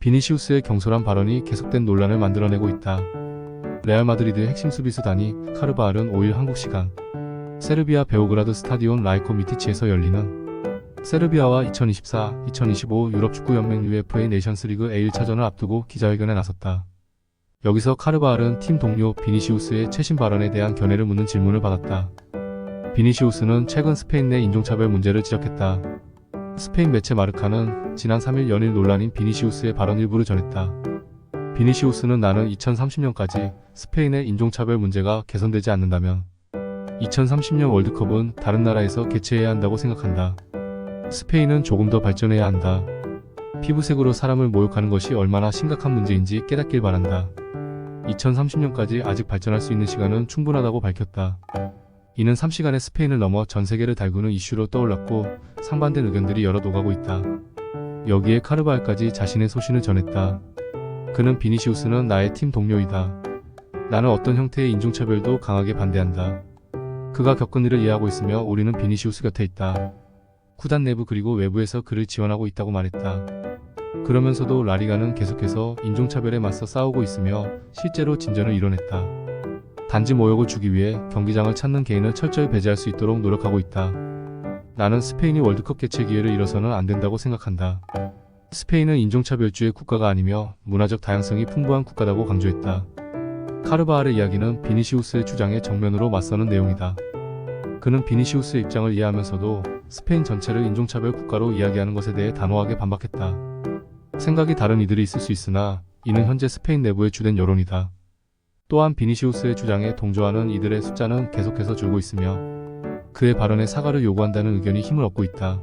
비니시우스의 경솔한 발언이 계속된 논란을 만들어내고 있다. 레알 마드리드의 핵심 수비수 다니 카르바알은 5일 한국 시간 세르비아 베오그라드 스타디온 라이코 미티치에서 열리는 세르비아와 2024-2025 유럽 축구 연맹 UEFA 네이션스리그 A1차전을 앞두고 기자회견에 나섰다. 여기서 카르바알은 팀 동료 비니시우스의 최신 발언에 대한 견해를 묻는 질문을 받았다. 비니시우스는 최근 스페인 내 인종차별 문제를 지적했다. 스페인 매체 마르카는 지난 3일 연일 논란인 비니시우스의 발언 일부를 전했다. 비니시우스는 나는 2030년까지 스페인의 인종차별 문제가 개선되지 않는다면 2030년 월드컵은 다른 나라에서 개최해야 한다고 생각한다. 스페인은 조금 더 발전해야 한다. 피부색으로 사람을 모욕하는 것이 얼마나 심각한 문제인지 깨닫길 바란다. 2030년까지 아직 발전할 수 있는 시간은 충분하다고 밝혔다. 이는 3시간의 스페인을 넘어 전 세계를 달구는 이슈로 떠올랐고 상반된 의견들이 여럿 오가고 있다. 여기에 카르바알까지 자신의 소신을 전했다. 그는 비니시우스는 나의 팀 동료이다. 나는 어떤 형태의 인종차별도 강하게 반대한다. 그가 겪은 일을 이해하고 있으며 우리는 비니시우스 곁에 있다. 구단 내부 그리고 외부에서 그를 지원하고 있다고 말했다. 그러면서도 라리가는 계속해서 인종차별에 맞서 싸우고 있으며 실제로 진전을 이뤄냈다. 단지 모욕을 주기 위해 경기장을 찾는 개인을 철저히 배제할 수 있도록 노력하고 있다. 나는 스페인이 월드컵 개최 기회를 잃어서는 안 된다고 생각한다. 스페인은 인종차별주의 국가가 아니며 문화적 다양성이 풍부한 국가라고 강조했다. 카르바알의 이야기는 비니시우스의 주장에 정면으로 맞서는 내용이다. 그는 비니시우스의 입장을 이해하면서도 스페인 전체를 인종차별 국가로 이야기하는 것에 대해 단호하게 반박했다. 생각이 다른 이들이 있을 수 있으나 이는 현재 스페인 내부의 주된 여론이다. 또한 비니시우스의 주장에 동조하는 이들의 숫자는 계속해서 줄고 있으며 그의 발언에 사과를 요구한다는 의견이 힘을 얻고 있다.